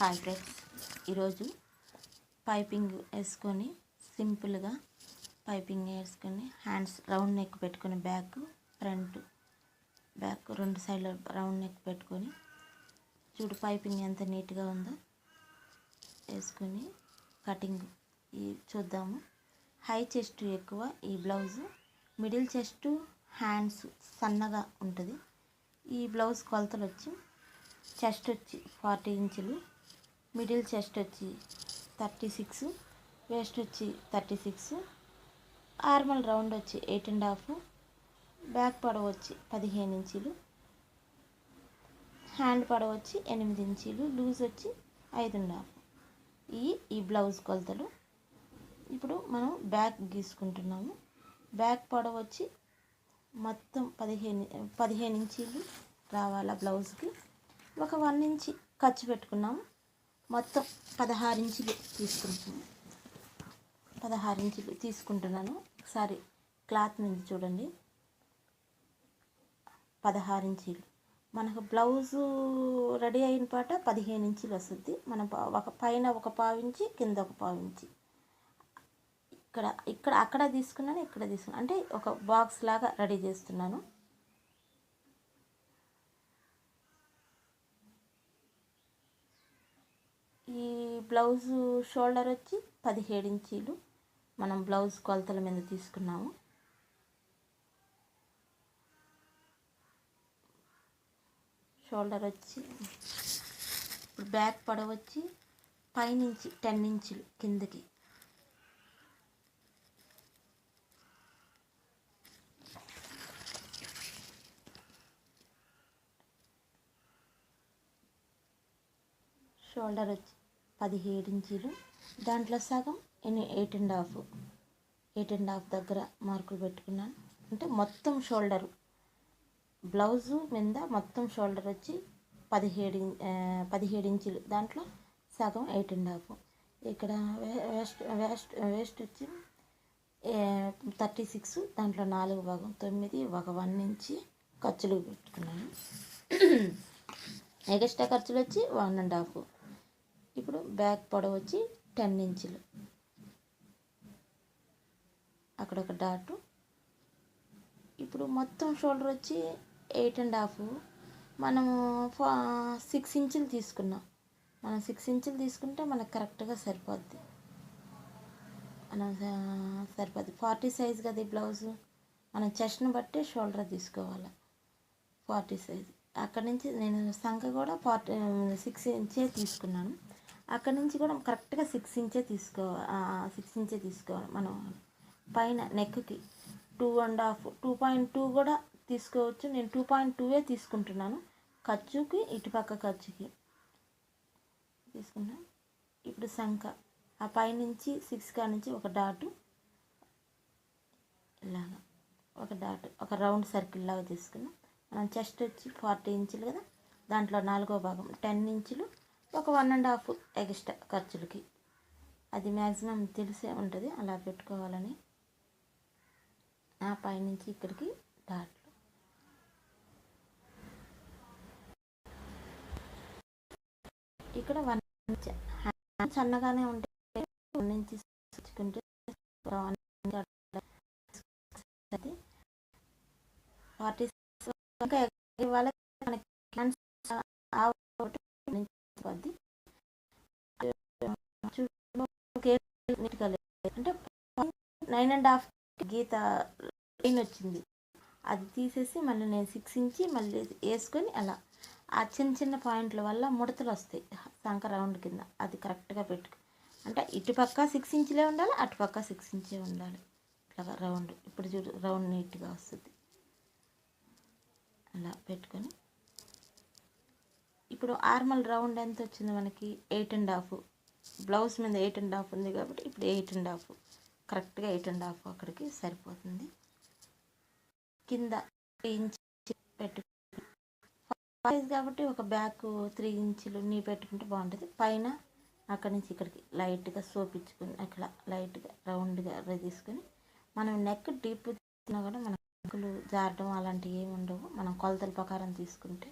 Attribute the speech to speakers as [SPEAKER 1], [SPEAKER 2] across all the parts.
[SPEAKER 1] Hi friends. ఈరోజు piping వేసుకొని సింపుల్గా పైపింగ్ వేసుకొని హ్యాండ్స్ రౌండ్ నెక్ పెట్టుకొని బ్యాక్ ఫ్రంట్ బ్యాక్ రెండు సైడ్ల రౌండ్ నెక్ పెట్టుకొని చూడు పైపింగ్ ఎంత నీట్గా ఉందో వేసుకొని కటింగ్ ఈ చూద్దాము. హై చెస్ట్ ఎక్కువ ఈ బ్లౌజు మిడిల్ చెస్ట్ హ్యాండ్స్ సన్నగా ఉంటుంది. ఈ బ్లౌజ్ కొలతలు వచ్చి చెస్ట్ వచ్చి ఫార్టీ ఇంచులు మిడిల్ చెస్ట్ వచ్చి థర్టీ సిక్స్ వేస్ట్ వచ్చి థర్టీ సిక్స్ ఆర్మల్ రౌండ్ వచ్చి ఎయిట్ అండ్ హాఫ్ బ్యాక్ పడవ వచ్చి పదిహేను ఇంచీలు హ్యాండ్ పడవ వచ్చి ఎనిమిది ఇంచీలు లూజ్ వచ్చి ఐదు అండ్ హాఫ్. ఈ ఈ బ్లౌజ్ కొలతలు ఇప్పుడు మనం బ్యాక్ గీసుకుంటున్నాము. బ్యాక్ పొడవు వచ్చి మొత్తం పదిహేను పదిహేను ఇంచీలు రావాలా బ్లౌజ్కి. ఒక వన్ ఇంచి ఖర్చు పెట్టుకున్నాము. మొత్తం పదహారు ఇంచులు తీసుకుంటున్నాను. పదహారు ఇంచులు తీసుకుంటున్నాను. ఒకసారి క్లాత్ నుంచి చూడండి. పదహారు ఇంచీలు. మనకు బ్లౌజు రెడీ అయిన పాట పదిహేను ఇంచులు వస్తుంది. మన ఒక పైన ఒక పావు ఇంచి కింద ఒక పావు ఇంచి. ఇక్కడ ఇక్కడ అక్కడ తీసుకున్నాను ఇక్కడ తీసుకున్నాను. అంటే ఒక బాక్స్ లాగా రెడీ చేస్తున్నాను ఈ బ్లౌజు షోల్డర్ వచ్చి పదిహేడు ఇంచీలు. మనం బ్లౌజ్ కొలతల మీద తీసుకున్నాము. షోల్డర్ వచ్చి ఇప్పుడు బ్యాక్ పొడవు వచ్చి పైనుంచి టెన్ ఇంచులు కిందకి. షోల్డర్ వచ్చి పదిహేడు ఇంచీలు. దాంట్లో సగం నేను eight and half. Eight and half దగ్గర మార్కులు పెట్టుకున్నాను. అంటే మొత్తం షోల్డరు. బ్లౌజు మీద మొత్తం షోల్డర్ వచ్చి పదిహేడు పదిహేడు ఇంచులు. దాంట్లో సగం ఎయిట్ అండ్ హాఫ్. ఇక్కడ వే- వేస్ట్ వేస్ట్ వేస్ట్ వచ్చి థర్టీ సిక్స్. దాంట్లో నాలుగు భాగం తొమ్మిది ఒక వన్ ఇంచి ఖర్చులు పెట్టుకున్నాను. ఎగస్ట్రా ఖర్చులు వచ్చి వన్ అండ్ హాఫ్. ఇప్పుడు బ్యాక్ పొడవు వచ్చి టెన్ ఇంచులు. అక్కడ ఒక డాటు. ఇప్పుడు మొత్తం షోల్డర్ వచ్చి ఎయిట్ అండ్ హాఫ్. మనము సిక్స్ ఇంచులు తీసుకున్నాం. మనం సిక్స్ ఇంచులు తీసుకుంటే మనకు కరెక్ట్గా సరిపోద్ది. మనం సరిపోద్ది. ఫార్టీ సైజ్ కదా ఈ బ్లౌజు. మనం చెస్ట్ని బట్టి షోల్డర్ తీసుకోవాలి. Forty size. అక్కడి నుంచి నేను సంఖ కూడా ఫార్టీ సిక్స్ ఇంచే తీసుకున్నాను. అక్కడ నుంచి కూడా కరెక్ట్గా సిక్స్ ఇంచే తీసుకో సిక్స్ ఇంచే తీసుకోవాలి మనం. పైన నెక్కి two and half two point two కూడా తీసుకోవచ్చు. నేను టూ పాయింట్ టూవే తీసుకుంటున్నాను. ఖర్చుకి ఇటుపక్క ఖర్చుకి. తీసుకున్నాను ఇప్పుడు శంఖ. ఆ పైనుంచి సిక్స్ కా నుంచి ఒక డాటు ఇలాగా. ఒక డాట్ ఒక రౌండ్ సర్కిల్ లాగా తీసుకున్నాం. మనం చెస్ట్ వచ్చి ఫార్టీ ఇంచులు కదా. దాంట్లో నాలుగో భాగం టెన్ ఇంచులు ఒక వన్ అండ్ హాఫ్ ఎక్స్ట్రా ఖర్చులకి. అది మ్యాక్సిమం తెలిసే ఉంటుంది అలా పెట్టుకోవాలని. ఆ పైనుంచి ఇక్కడికి డాట్లు ఇక్కడ వన్ సన్నగానే ఉంటే వన్ తెచ్చుకుంటే ఫార్టీ ఇంకా వాళ్ళకి మనకి హ్యాండ్స్ నీట్గా లేదు. అంటే నైన్ అండ్ హాఫ్ గీత లైన్ వచ్చింది. అది తీసేసి మళ్ళీ నేను సిక్స్ ఇంచి మళ్ళీ వేసుకొని అలా ఆ చిన్న చిన్న పాయింట్ల వల్ల ముడతలు వస్తాయి. సంక రౌండ్ కింద అది కరెక్ట్గా పెట్టుకో. అంటే ఇటుపక్క సిక్స్ ఇంచులే ఉండాలి అటుపక్క సిక్స్ ఇంచే ఉండాలి. ఇట్లా రౌండ్ ఇప్పుడు చూడు రౌండ్ నీట్గా వస్తుంది. అలా పెట్టుకొని ఇప్పుడు ఆర్మల్ రౌండ్ ఎంత వచ్చింది మనకి? Eight and half. బ్లౌజ్ మీద ఎయిట్ అండ్ హాఫ్ ఉంది కాబట్టి ఇప్పుడు ఎయిట్ అండ్ హాఫ్. కరెక్ట్గా ఎయిట్ అండ్ హాఫ్ అక్కడికి సరిపోతుంది. కింద త్రీ ఇంచ్ పెట్టు సైజ్ కాబట్టి ఒక బ్యాక్ త్రీ ఇంచులు నీ పెట్టుకుంటే బాగుంటుంది. పైన అక్కడి నుంచి ఇక్కడికి లైట్గా సోపించుకుని అట్లా లైట్గా రౌండ్గా తీసుకొని మనం నెక్ డీప్ తీసుకున్నా కూడా మన నెక్కులు జారడం అలాంటివి ఏమి ఉండవు. మనం కొలతల ప్రకారం తీసుకుంటే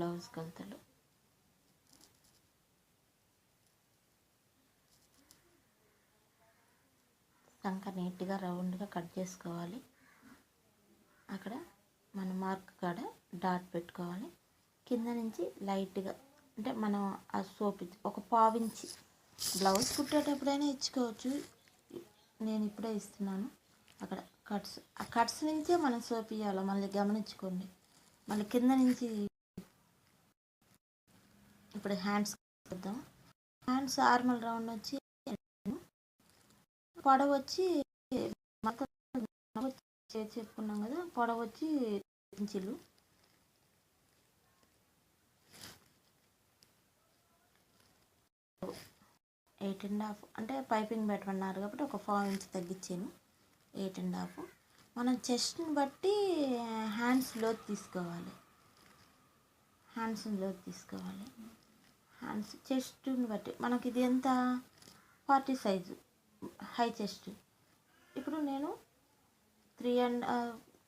[SPEAKER 1] బ్లౌజ్ కొలతలు సంక నీట్గా రౌండ్గా కట్ చేసుకోవాలి. అక్కడ మన మార్క్ కాడ డాట్ పెట్టుకోవాలి. కింద నుంచి లైట్గా అంటే మనం ఆ సోప్ ఒక పావించి బ్లౌజ్ కుట్టేటప్పుడైనా ఇచ్చుకోవచ్చు. నేను ఇప్పుడే ఇస్తున్నాను. అక్కడ కట్స్ ఆ కట్స్ నుంచే మనం సోప్ ఇవ్వాలి మళ్ళీ గమనించుకోండి. మళ్ళీ కింద నుంచి ఇప్పుడు హ్యాండ్స్ చూద్దాం హ్యాండ్స్ ఆర్మల్ రౌండ్ వచ్చి పొడవు వచ్చి చెప్పుకున్నాం కదా పొడవు వచ్చి ఇంచులు. ఎయిట్ అండ్ హాఫ్ అంటే పైపింగ్ పెట్టమన్నారు కాబట్టి ఒక ఫైవ్ ఇంచ్ తగ్గించాను. ఎయిట్ అండ్ హాఫ్ మనం చెస్ట్ని బట్టి హ్యాండ్స్ లోతు తీసుకోవాలి. హ్యాండ్స్ లోతు తీసుకోవాలి. హ్యాండ్స్ చెస్ట్ని బట్టి. మనకి ఇది ఎంత? Forty size. High chest. ఇప్పుడు నేను three and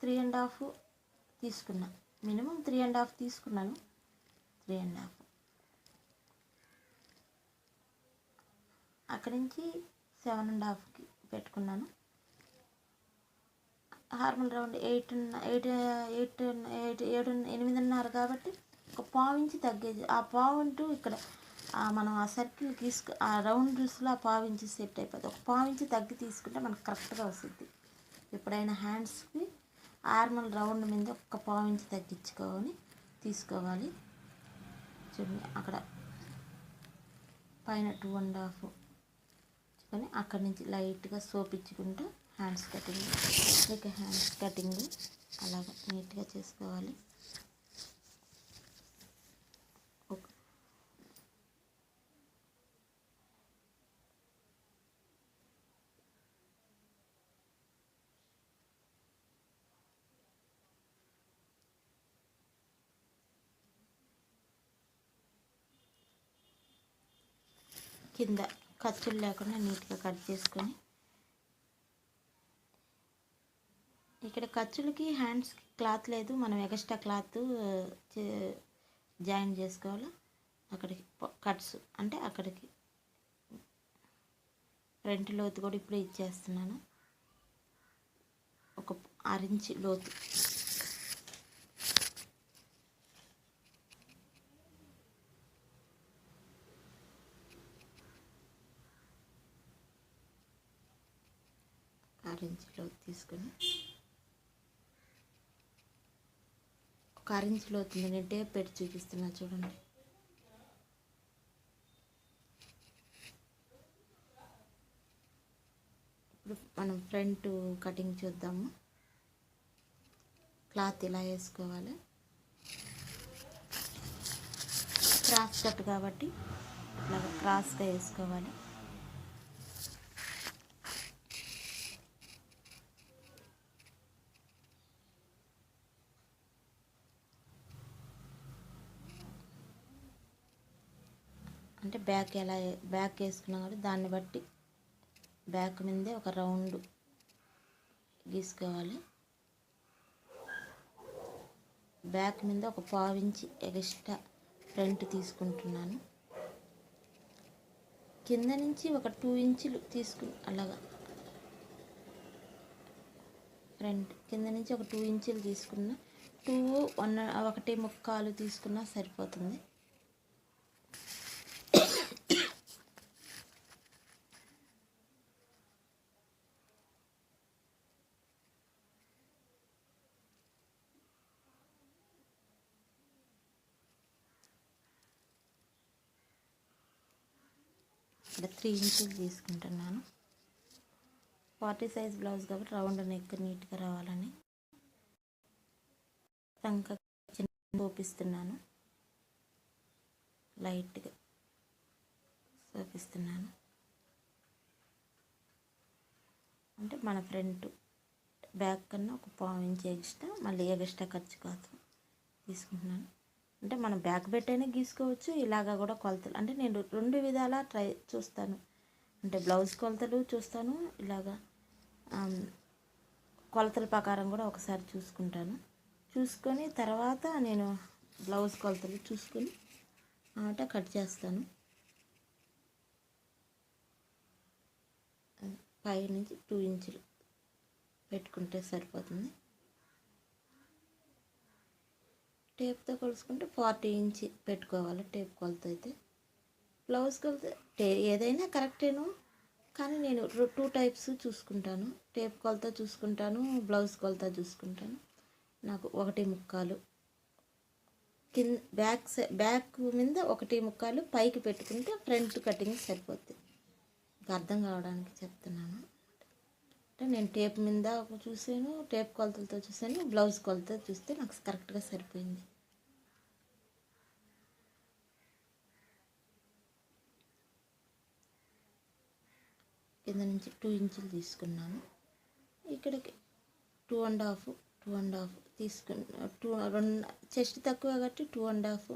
[SPEAKER 1] three and half తీసుకున్నా. మినిమం త్రీ అండ్ హాఫ్ తీసుకున్నాను. త్రీ అండ్ హాఫ్ అక్కడి నుంచి సెవెన్ అండ్ హాఫ్కి పెట్టుకున్నాను. Armhole round eight eight eight eight ఏడు ఎనిమిదిన్నర కాబట్టి ఒక పావు ఇంచి తగ్గేది. ఆ పావు ఇంటూ ఇక్కడ మనం ఆ సర్కిల్ తీసుకు ఆ రౌండ్స్లో ఆ పావు ఇంచి సెట్ అయిపోతుంది ఒక పావు ఇంచి తగ్గి తీసుకుంటే మనకు కరెక్ట్గా వస్తుంది. ఎప్పుడైనా హ్యాండ్స్కి ఆర్మల్ రౌండ్ మీద ఒక పావు ఇంచి తగ్గించుకొని తీసుకోవాలి. చూడండి అక్కడ పైన టూ అండ్ హాఫ్ కానీ అక్కడి నుంచి లైట్గా సోప్ ఇచ్చుకుంటూ హ్యాండ్స్ కటింగ్ ఇక హ్యాండ్స్ కటింగ్ అలాగ నీట్గా చేసుకోవాలి. కింద ఖర్చులు లేకుండా నీట్గా కట్ చేసుకొని ఇక్కడ ఖర్చులకి హ్యాండ్స్ క్లాత్ లేదు మనం ఎక్స్ట్రా క్లాత్ జాయిన్ చేసుకోవాలి? అక్కడికి కట్స్ అంటే అక్కడికి ఫ్రంట్ లోతు కూడా ఇప్పుడే ఇచ్చేస్తున్నాను. ఒక ఆరించి లోతు. ఆరెంజ్లో తీసుకొని ఒక ఆరెంజ్లో అవుతుంది నేను టేప్ పెట్టి చూపిస్తున్నా చూడండి. ఇప్పుడు మనం ఫ్రంట్ కటింగ్ చూద్దాము. క్లాత్ ఇలా వేసుకోవాలి. క్రాస్ కట్ కాబట్టి ఇట్లా క్రాస్గా వేసుకోవాలి అంటే బ్యాక్ ఎలా బ్యాక్ వేసుకున్నాం కాబట్టి దాన్ని బట్టి బ్యాక్ మీదే ఒక రౌండ్ గీసుకోవాలి. బ్యాక్ మీద ఒక పావించి ఎక్స్ట్రా ఫ్రంట్ తీసుకుంటున్నాను. కింద నుంచి ఒక టూ ఇంచులు తీసుకుని అలాగా. ఫ్రంట్ కింద నుంచి ఒక టూ ఇంచులు తీసుకున్న టూ వన్ ఒకటి ముక్కాలు తీసుకున్నా సరిపోతుంది. ఇక్కడ త్రీ ఇంచెస్ తీసుకుంటున్నాను. ఫార్టీ సైజ్ బ్లౌజ్ కాబట్టి రౌండ్ నెక్ నీట్గా రావాలని. టంక చూపిస్తున్నాను. లైట్గా చూపిస్తున్నాను. అంటే మన ఫ్రంట్ బ్యాక్ కన్నా ఒక పావు ఇంచ్ ఎక్స్ట్రా మళ్ళీ ఎక్స్ట్రా ఖర్చు కాదు తీసుకుంటున్నాను. అంటే మనం బ్యాక్ పెట్టైనా గీసుకోవచ్చు ఇలాగా కూడా కొలతలు. అంటే నేను రెండు విధాలా ట్రై చూస్తాను. అంటే బ్లౌజ్ కొలతలు చూస్తాను ఇలాగా కొలతల ప్రకారం కూడా ఒకసారి చూసుకుంటాను. చూసుకొని తర్వాత నేను బ్లౌజ్ కొలతలు చూసుకొని ఆట కట్ చేస్తాను. పై నుంచి టూ ఇంచులు పెట్టుకుంటే సరిపోతుంది. టేప్తో కొలుసుకుంటే ఫార్టీ ఇంచ్ పెట్టుకోవాలి టేప్ కొలత అయితే. బ్లౌజ్ కొలత టే ఏదైనా కరెక్టేను. కానీ నేను టూ టైప్స్ చూసుకుంటాను. టేప్ కొలత చూసుకుంటాను బ్లౌజ్ కొలత చూసుకుంటాను. నాకు ఒకటి ముక్కాలు. కింద బ్యాక్ సై బ్యాక్ మీద ఒకటి ముక్కాలు పైకి పెట్టుకుంటే ఫ్రంట్ కటింగ్ సరిపోద్ది. అర్థం కావడానికి చెప్తున్నాను అంటే నేను టేప్ మీద చూసాను టేప్ కొలతలతో చూసాను బ్లౌజ్ కొలత చూస్తే నాకు కరెక్ట్గా సరిపోయింది. కింద నుంచి టూ ఇంచులు తీసుకున్నాను. ఇక్కడికి two and half two and half తీసుకున్న టూ రెండు చెస్ట్ తక్కువ కాబట్టి టూ అండ్ హాఫ్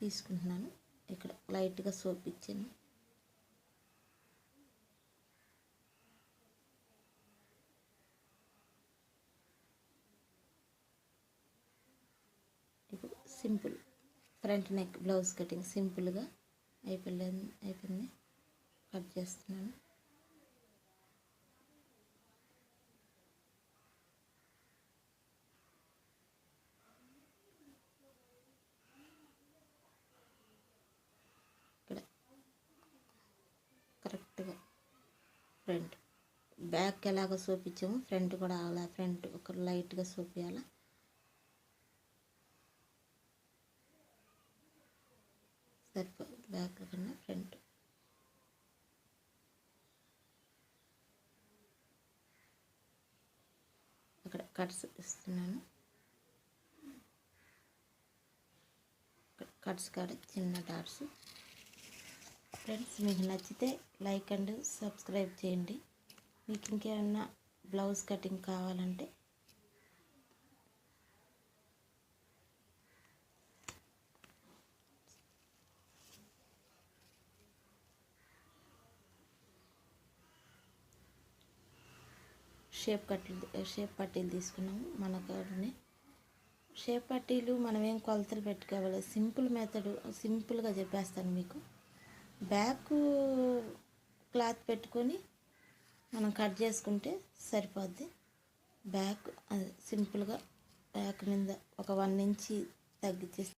[SPEAKER 1] తీసుకుంటున్నాను. ఇక్కడ లైట్గా సోప్ ఇచ్చాను. ఇప్పుడు simple front neck blouse cutting సింపుల్గా అయిపోయింది అయిపోయింది. కట్ చేస్తున్నాను ఇక్కడ కరెక్ట్గా. ఫ్రంట్. బ్యాక్ ఎలాగ చూపించాము ఫ్రంట్ కూడా అలా ఫ్రంట్ ఒక లైట్గా చూపించాలా సరిపోదు బ్యాక్ కన్నా ఫ్రంట్. అక్కడ కట్స్ ఇస్తున్నాను. కట్స్ కాడ చిన్న డాట్స్. ఫ్రెండ్స్ మీకు నచ్చితే లైక్ అండ్ సబ్స్క్రైబ్ చేయండి. మీకు ఇంకేమన్నా బ్లౌజ్ కటింగ్ కావాలంటే షేప్ కట్టలు షేప్ పట్టీలు తీసుకున్నాము మన కాడనే. షేప్ పట్టీలు మనం ఏం కొలతలు పెట్టుకోవాలి? సింపుల్ మెథడ్ సింపుల్గా చెప్పేస్తాను మీకు. బ్యాక్ క్లాత్ పెట్టుకొని మనం కట్ చేసుకుంటే సరిపోద్ది. బ్యాక్ అది సింపుల్గా బ్యాక్ మీద ఒక వన్ ఇంచి తగ్గించేసి